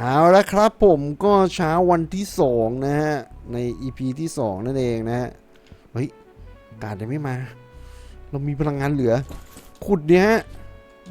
เอาละครับผมก็เช้าวันที่สองนะฮะ ใน EP ที่สองนั่นเองนะฮะ เฮ้ย การยังไม่มา เรามีพลังงานเหลือ ขุดเนี่ย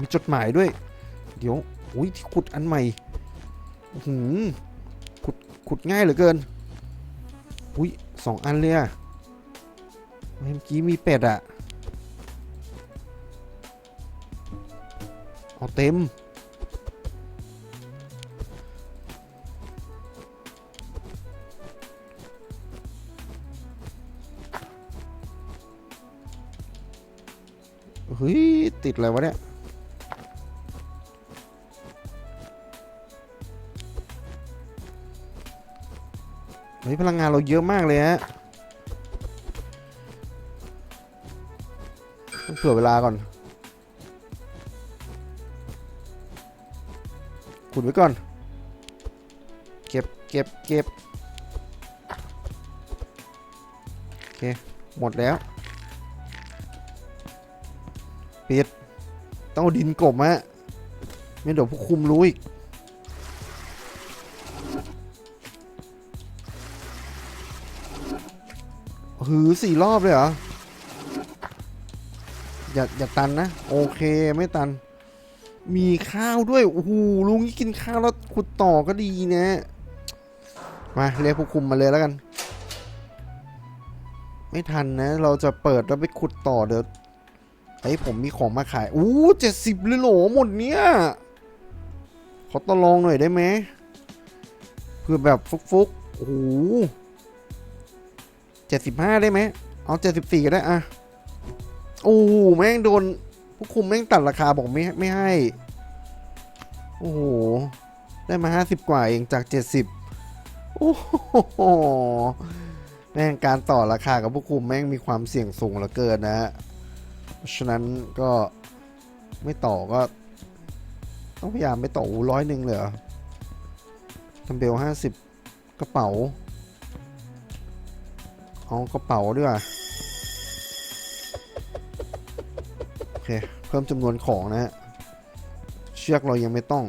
มีจดหมายด้วย เดี๋ยวอุ้ยที่ขุดอันใหม่หืมขุดขุดง่ายเหลือเกินอุ้ยสองอันเลยอะเมื่อกี้มีเป็ดอะเอาเต็ม เฮ้ย ติดอะไรวะเนี่ย เฮ้ย พลังงานเราเยอะมากเลยฮะต้องเผื่อเวลาก่อน ขุดไว้ก่อน เก็บ เก็บ เก็บ โอเค หมดแล้ว ปิดต้องดินกบฮะไม่เดี๋ยวผู้คุมรู้อีกหือสี่รอบเลยเหรอ อย่าอย่าตันนะ โอเคไม่ตัน มีข้าวด้วย โอ้โหลุงนี่กินข้าวแล้วขุดต่อก็ดีนะ มาเรียกผู้คุมมาเลยแล้วกัน ไม่ทันนะ เราจะเปิดแล้วไปขุดต่อเดี๋ยว เฮ้ยผมมีของมาขาย อู้เจ็ดสิบเลยเหรอหมดเนี้ย ขอตอลองหน่อยได้ไหมเพื่อแบบฟุกๆ โอ้โหเจ็ดสิบห้าได้ไหม เอาเจ็ดสิบสี่ก็ได้อะโอ้โหแม่งโดนผู้คุมแม่งตัดราคาบอกไม่ไม่ให้ โอ้โห ได้มาห้าสิบกว่าเองจากเจ็ดสิบโอ้โหแม่งการต่อราคากับผู้คุมแม่งมีความเสี่ยงสูงเหลือเกินนะฮะ ฉะนั้นก็ไม่ต่อก็ ต้องพยายามไม่ต่ออูร้อยหนึ่งเลยเหรอทำเบลห้าสิบกระเป๋า เอากระเป๋าด้วยว่ะโอเค เพิ่มจำนวนของนะฮะ เชือกเรายังไม่ต้อง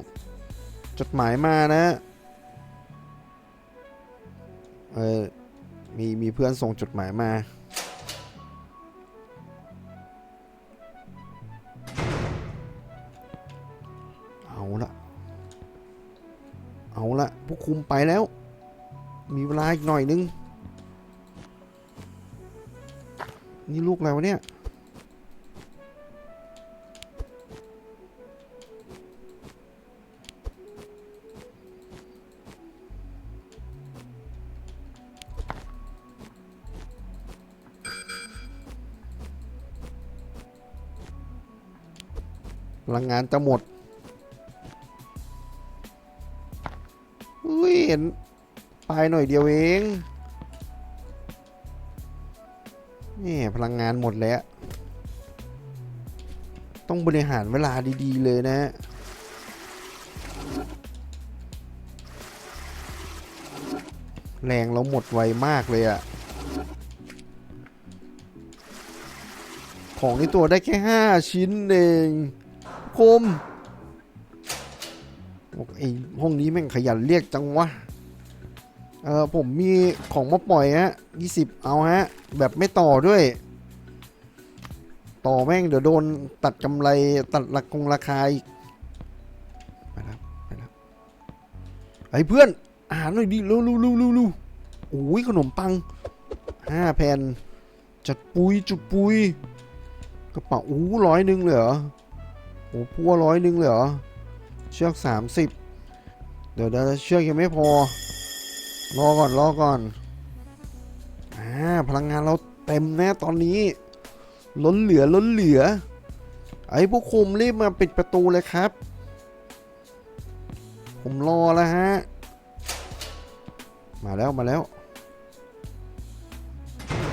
จดหมายมานะ เออมีมีเพื่อนส่งจดหมายมา เอาละพวกคุมไปแล้ว มีเวลาอีกหน่อยนึง นี่ลูกอะไรวะเนี่ย พลังงานจะหมด อุ้ยเห็นปลายหน่อยเดียวเองนี่พลังงานหมดแล้ว ต้องบริหารเวลาดีๆเลยนะแรงเราหมดไวมากเลยอะของในตัวได้แค่ 5 ชิ้นเองคม บอกไอ้ห้องนี้แม่งขยันเรียกจังวะ เออผมมีของมาปล่อยฮะยี่สิบเอาฮะ แบบไม่ต่อด้วย ต่อแม่งเดี๋ยวโดนตัดกำไรตัดราคงราคาอีกไปแล้วไปแล้วไอ้เพื่อนอาหารหน่อยดิเร็วเร็วเร็วเร็วเร็วโอ้ยขนมปังห้าแผ่นจัดปุยจุดปุยกระเป๋าอู้ร้อยหนึ่งเลยเหรอโอ้พัวร้อยหนึ่งเลยเหรอ เชือกสามสิบเดี๋ยวเดี๋ยวเชือกยังไม่พอ รอก่อนรอก่อนอ่าพลังงานเราเต็มแน่ตอนนี้ ล้นเหลือล้นเหลือ ไอ้พวกคุมรีบมาปิดประตูเลยครับ ผมรอแล้วฮะ มาแล้วมาแล้ว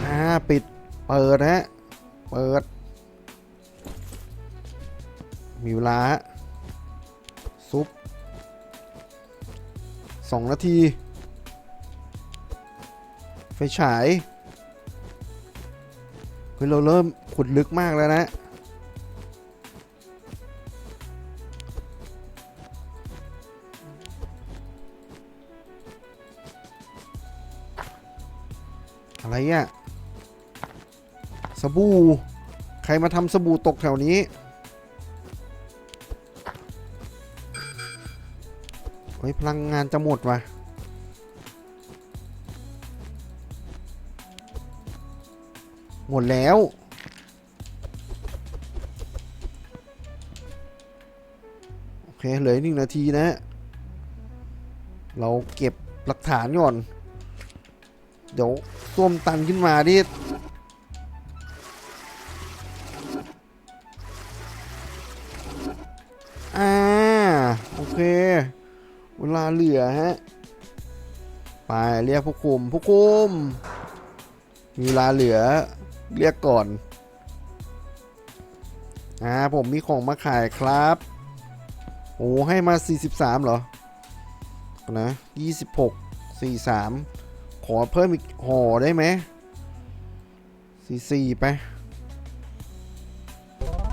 อ่าปิดเปิดฮะ เปิด มีเวลาฮะ 2 นาที ไฟฉายเฮ้ยเราเริ่มขุดลึกมากแล้วนะ อะไรอะ่ะสบู่ ใครมาทำสบู่ตกแถวนี้ เฮ้ยพลังงานจะหมดว่ะหมดแล้ว โอเค เหลือหนึ่งนาทีนะ เราเก็บหลักฐานก่อน เดี๋ยวส้วมตันขึ้นมาดิอ่า โอเค เวลาเหลือฮะ ไปเรียกผู้คุมผู้คุม มีเวลาเหลือเรียกก่อนอ่าผมมีของมาขายครับ โอ้ให้มา 43 เหรอ นะ 26 43 ขอเพิ่มอีกห่อได้ไหม44ไป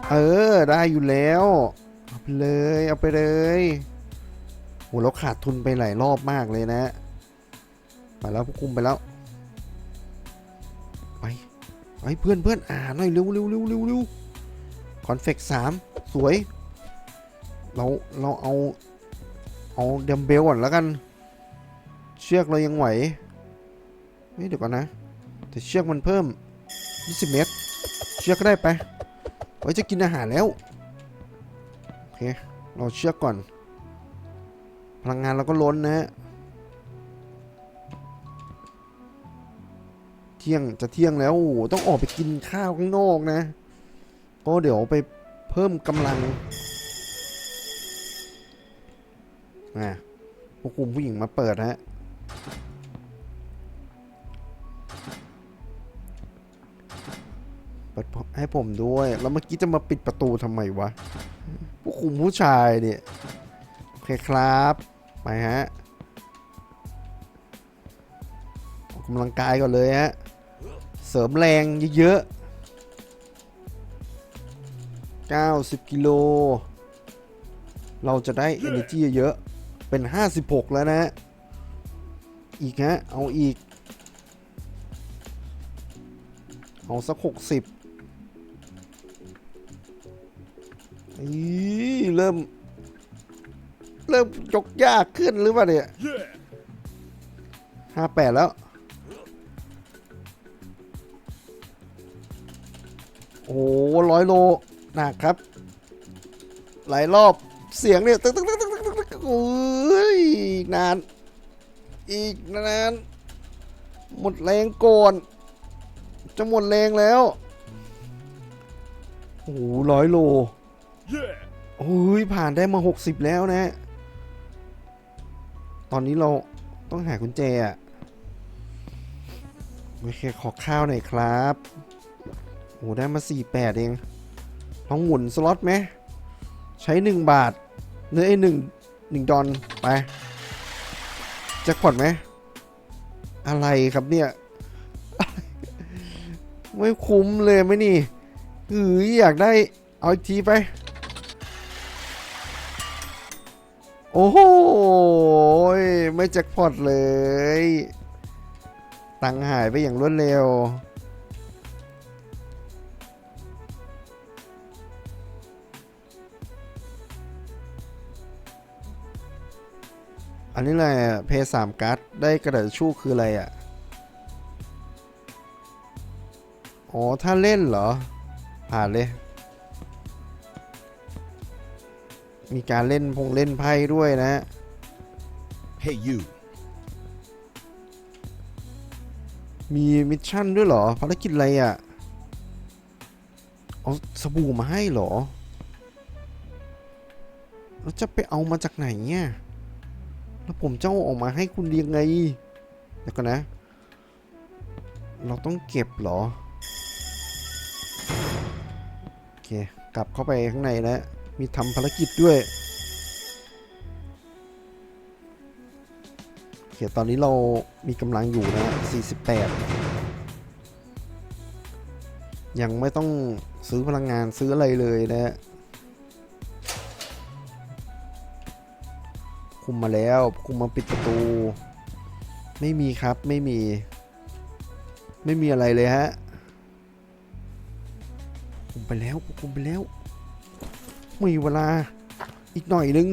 เออ ได้อยู่แล้ว เอาไปเลย เอาไปเลย โหเราขาดทุนไปหลายรอบมากเลยนะไปแล้วพวกคุมไปแล้ว ไปไปเพื่อนเพื่อนอ่านหน่อยเร็วเร็วเร็วเร็วเร็วคอนเฟกสามสวย เราเราเอา เอาเดมเบลก่อนแล้วกัน เชือกเรายังไหวเฮ้ยเดี๋ยวก่อนนะ แต่เชือกมันเพิ่ม 20 เมตร เชือกก็ได้ไปไว้จะกินอาหารแล้ว โอเค เราเชือกก่อน พลังงานเราก็ล้นนะฮะเที่ยงจะเที่ยงแล้วโอ้ต้องออกไปกินข้าวข้างนอกนะก็เดี๋ยวไปเพิ่มกำลังอะพวกคุมผู้หญิงมาเปิดฮะเปิดให้ผมด้วย แล้วเมื่อกี้จะมาปิดประตูทำไมวะ พวกคุมผู้ชายเนี่ย เคครับ ไปฮะออกกำลังกายก่อนเลยฮะ เสริมแรงเยอะๆ 90 กิโล เราจะได้ energy เยอะเป็น 56 แล้วนะ อีกฮะ เอาอีก เอาสัก 60อีเริ่ม เริ่มยกยากขึ้นหรือเปล่าเนี่ย58แล้ว โอ้ร้อยโลหนักครับ หลายรอบเสียงเนี่ยตึ๊กตึ๊กตึ๊กตึ๊กตึ๊กตึ๊กโอ้ยอีกนาน อีกนาน หมดแรงก่อนจะหมดแรงแล้ว โอ้ร้อยโลโอ้ยผ่านได้มา 60 แล้วนะ ตอนนี้เราต้องหากุญแจอะโอเคขอข้าวหน่อยครับโอ้ได้มา 48 เองลองหมุนสล็อตไหม ใช้ 1 บาทเนื้อไอ้หนึ่งหนึ่งดอนไปแจ็คพอตไหม อะไรครับเนี่ย ไม่คุ้มเลยไหมนี่เฮ้ยอยากได้ เอาอีกทีไป โอ้โห ไม่แจ็คพอตเลย ตังหายไปอย่างรวดเร็ว อันนี้อะไรอะเพย์สามการ์ดได้กระดาษชชู่คืออะไรอะ อ๋อ ถ้าเล่นเหรอ ผ่านเลย มีการเล่นพงเล่นไพ่ด้วยนะ Hey, you. มีมิชชั่นด้วยเหรอภารกิจอะไรอะ เอาสบู่มาให้เหรอแล้วจะไปเอามาจากไหนเนี่ยแล้วผมจะเอาออกมาให้คุณยังไงเดี๋ยวก่อนนะ เราต้องเก็บเหรอ โอเค กลับเข้าไปข้างในแล้ว มีทำภารกิจด้วยโอเคตอนนี้เรามีกำลังอยู่นะ48 ยังไม่ต้องซื้อพลังงานซื้ออะไรเลยนะฮะคุมมาแล้ว คุมมาปิดประตู ไม่มีครับไม่มี ไม่มีอะไรเลยฮะ คุมไปแล้วคุมไปแล้ว มีเวลาอีกหน่อยนึง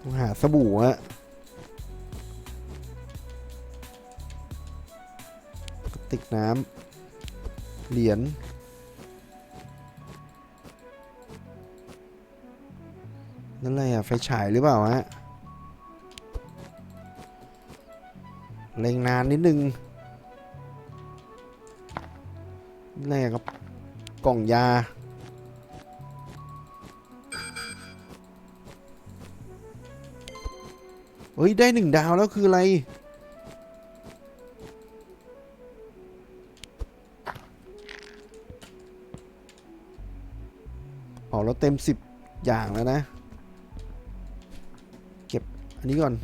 ต้องหาสบู่ฮะกระติกน้ำ เหรียญนั่นอะไรอะไฟฉายหรือเปล่าฮะ เล็งนานนิดนึงนี่อะไรครับ กล่องยา เฮ้ย ได้หนึ่งดาวแล้วคืออะไรอ๋อเราเต็มสิบอย่างแล้วนะ เก็บอันนี้ก่อน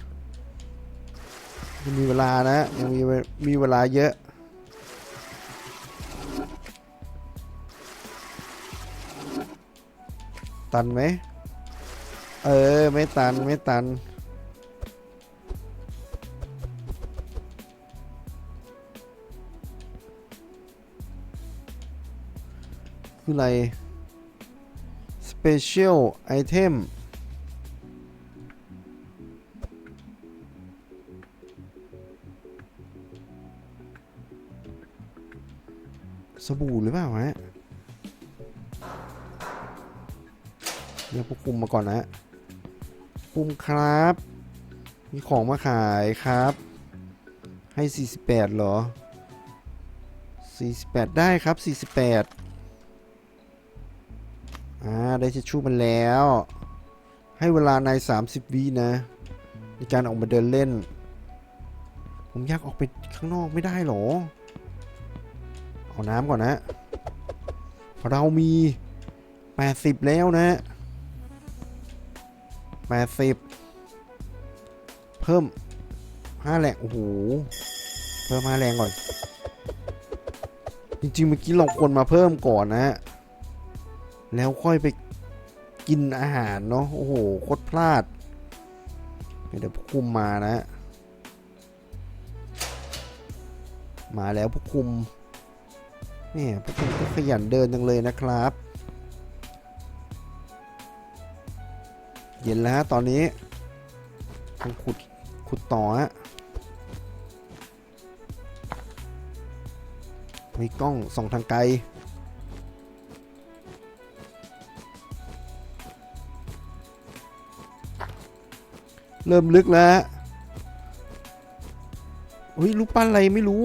ยังมีเวลานะยังมีเวมีเวลาเยอะ ตันไหมเออ ไม่ตัน ไม่ตัน คืออะไร Special Item สบู่หรือเปล่าฮะเรียกผู้คุมมาก่อนนะคุมครับ มีของมาขายครับ ให้ 48 เหรอ 48 ได้ครับ 48 อ่า ได้ทิชชู่มันแล้ว ให้เวลาใน 30 วินะ ในการออกมาเดินเล่น ผมอยากออกไปข้างนอกไม่ได้หรอ เอาน้ำก่อนนะ เรามี 80 แล้วนะ 80 เพิ่ม 5แรงโอ้โห เพิ่ม 5 แรงก่อน จริงๆ เมื่อกี้เราควรมาเพิ่มก่อนนะ แล้วค่อยไปกินอาหารเนาะ โอ้โห โคตรพลาด เดี๋ยวผู้คุมมานะ มาแล้วผู้คุม นี่พวกคุณก็ขยันเดินจังเลยนะครับ เย็นแล้วตอนนี้ต้องขุดขุดต่อฮะมีกล้องส่องทางไกล เริ่มลึกแล้วเฮ้ยรูปปั้นอะไรไม่รู้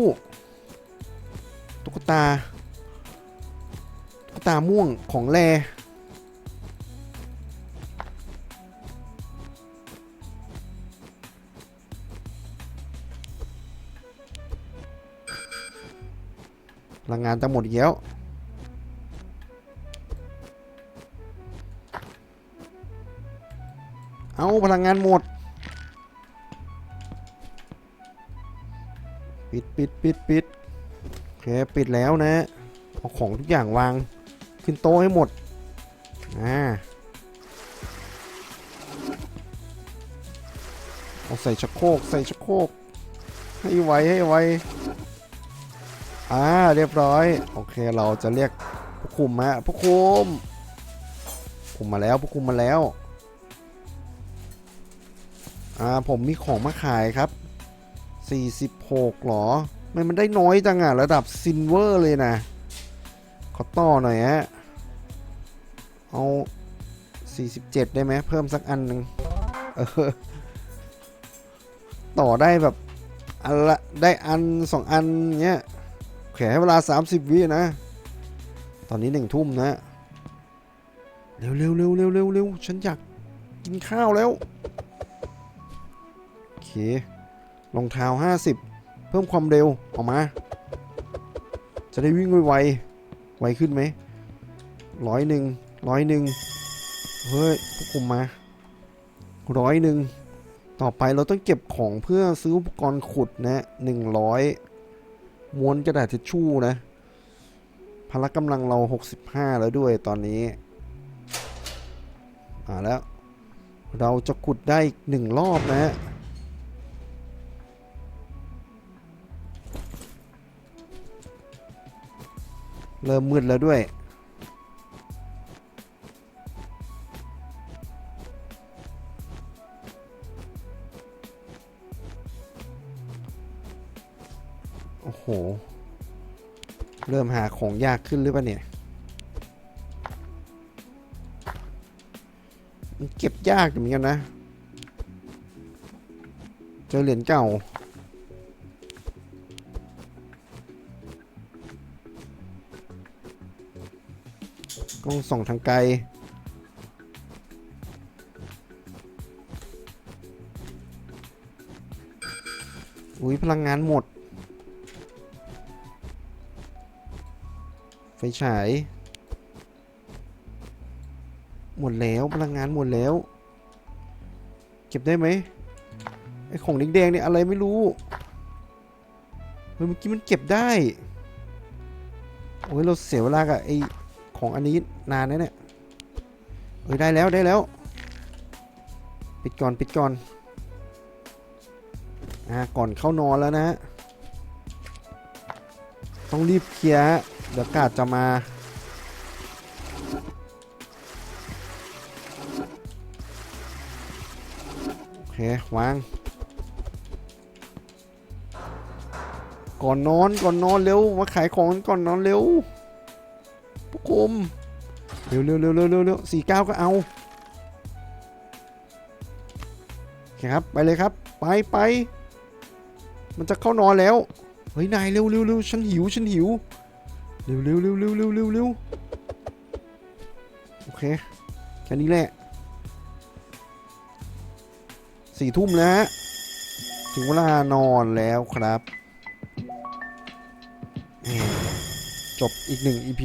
ตุ๊กตา ตาม่วงของแรพลังงานจะหมดแล้วเอาพลังงานหมด ปิดปิดปิดปิดโอเคปิดแล้วนะเอาของทุกอย่างวาง ขึ้นโต๊ะให้หมด อ่า เอาใส่ชักโครกใส่ชักโครกให้ไวให้ไวอ่า เรียบร้อย โอเค เราจะเรียกผู้คุมฮะผู้คุมคุมมาแล้วผู้คุมมาแล้ว อ่า ผมมีของมาขายครับ 46หรอ มันมันได้น้อยจังอะระดับซินเวอร์เลยนะ อต่อหน่อยฮะ เอา 47 ได้ไหมเพิ่มสักอันหนึ่งเออ ต่อได้แบบอันละได้อันสองอันเงี้ยแขให้เวลา 30 วินะ ตอนนี้หนึ่งทุ่มนะ เร็วเร็วเร็วเร็วเร็วเร็วฉันอยากกินข้าวแล้ว โอเครองเท้า 50 เพิ่มความเร็วออกมา จะได้วิ่งไวๆ ไวขึ้นไหมร้อยหนึ่งร้อยหนึ่งเฮ้ยพวกคุมมาร้อยหนึ่งต่อไปเราต้องเก็บของเพื่อซื้ออุปกรณ์ขุดนะหนึ่งร้อยม้วนกระดาษทิชชู่นะพละกำลังเรา 65 แล้วด้วยตอนนี้อ่าแล้วเราจะขุดได้อีกหนึ่งรอบนะ เริ่มมืดแล้วด้วย โอ้โห เริ่มหาของยากขึ้นหรือเปล่าเนี่ย มันเก็บยากเหมือนกันนะ เจอเหรียญเก่า กล้องส่องทางไกล อุ้ยพลังงานหมด ไฟฉาย หมดแล้วพลังงานหมดแล้ว เก็บได้ไหมไอของแดงๆเนี่ยอะไรไม่รู้เฮ้ยเมื่อกี้มันเก็บได้ โอ้ยเราเสียเวลากับไอ ของอันนี้นานนะเนี่ยเอ้ยได้แล้วได้แล้ว ปิดก่อนปิดก่อนอ่าก่อนเข้านอนแล้วนะฮะต้องรีบเคลียร์เดี๋ยวกาดจะมาโอเควางก่อนนอนก่อนนอนเร็วมาขายของก่อนนอนเร็ว พวกคุมเร็วเร็วเร็วเร็วเร็วเร็วสี่เก้าก็เอาโอเคครับไปเลยครับ ไปไปมันจะเข้านอนแล้ว เฮ้ย นายเร็วเร็วเร็วฉันหิวฉันหิว เร็วเร็วเร็วเร็วเร็วเร็วเร็วโอเค แค่นี้แหละสี่ทุ่มแล้วฮะถึงเวลานอนแล้วครับ จบอีกหนึ่ง EP